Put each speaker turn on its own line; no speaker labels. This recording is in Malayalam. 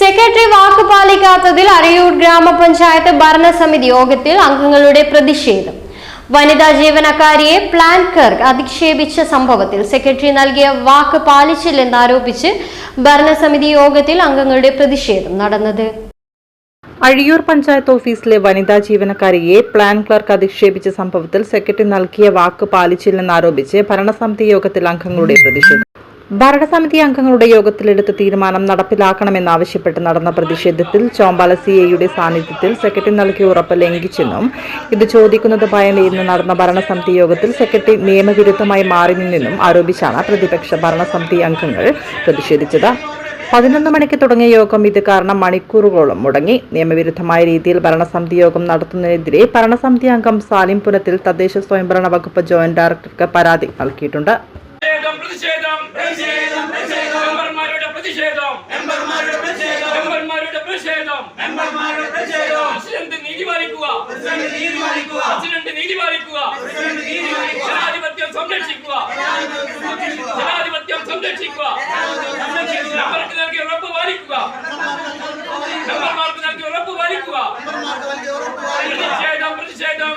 സെക്രട്ടറി വാക്ക് പാലിക്കാത്തതിൽ ഗ്രാമപഞ്ചായത്ത് ഭരണസമിതി യോഗത്തിൽ അംഗങ്ങളുടെ പ്രതിഷേധം. വനിതാ ജീവനക്കാരിയെ പ്ലാൻ ക്ലർക്ക് അധിക്ഷേപിച്ച സംഭവത്തിൽ സെക്രട്ടറി നൽകിയ വാക്ക് പാലിച്ചില്ലെന്നാരോപിച്ച് ഭരണസമിതി യോഗത്തിൽ അംഗങ്ങളുടെ പ്രതിഷേധം നടന്നത്.
അഴിയൂർ പഞ്ചായത്ത് ഓഫീസിലെ വനിതാ ജീവനക്കാരിയെ പ്ലാൻ ക്ലർക്ക് അധിക്ഷേപിച്ച സംഭവത്തിൽ സെക്രട്ടറി നൽകിയ വാക്ക് പാലിച്ചില്ലെന്നാരോപിച്ച് ഭരണസമിതി യോഗത്തിൽ അംഗങ്ങളുടെ പ്രതിഷേധം. ഭരണസമിതി അംഗങ്ങളുടെ യോഗത്തിലെടുത്ത തീരുമാനം നടപ്പിലാക്കണമെന്നാവശ്യപ്പെട്ട് നടന്ന പ്രതിഷേധത്തിൽ ചോമ്പാല സി എയുടെ സാന്നിധ്യത്തിൽ സെക്രട്ടറി നൽകിയ ഉറപ്പ് ലംഘിച്ചെന്നും ഇത് ചോദിക്കുന്നത് ഭയം ഇന്ന് നടന്ന ഭരണസമിതി യോഗത്തിൽ സെക്രട്ടറി നിയമവിരുദ്ധമായി മാറി നിന്നെന്നും ആരോപിച്ചാണ് പ്രതിപക്ഷ ഭരണസമിതി അംഗങ്ങൾ പ്രതിഷേധിച്ചത്. പതിനൊന്ന് മണിക്ക് തുടങ്ങിയ യോഗം ഇത് കാരണം മണിക്കൂറുകളോളം മുടങ്ങി. നിയമവിരുദ്ധമായ രീതിയിൽ ഭരണസമിതി യോഗം നടത്തുന്നതിനെതിരെ ഭരണസമിതി അംഗം സാലിം പുനത്തിൽ തദ്ദേശ സ്വയംഭരണ വകുപ്പ് ജോയിന്റ് ഡയറക്ടർക്ക് പരാതി നൽകിയിട്ടുണ്ട്.
പ്രതിഷേധം. പ്രതിഷേധം മെമ്പർമാരുടെ പ്രതിഷേധം. മെമ്പർമാരുടെ പ്രതിഷേധം. പ്രസിഡന്റ് നീതി പാലിക്കുക. പ്രസിഡന്റ് നീതി പാലിക്കുക. ജനാധിപത്യം സംരക്ഷിക്കുക. ജനാധിപത്യം സംരക്ഷിക്കുക. മെമ്പർക്ക് നൽകിയ ഉറപ്പ് പാലിക്കുക. മെമ്പർമാർക്ക് നൽകിയ ഉറപ്പ് പാലിക്കുക. പ്രതിഷേധം. പ്രതിഷേധം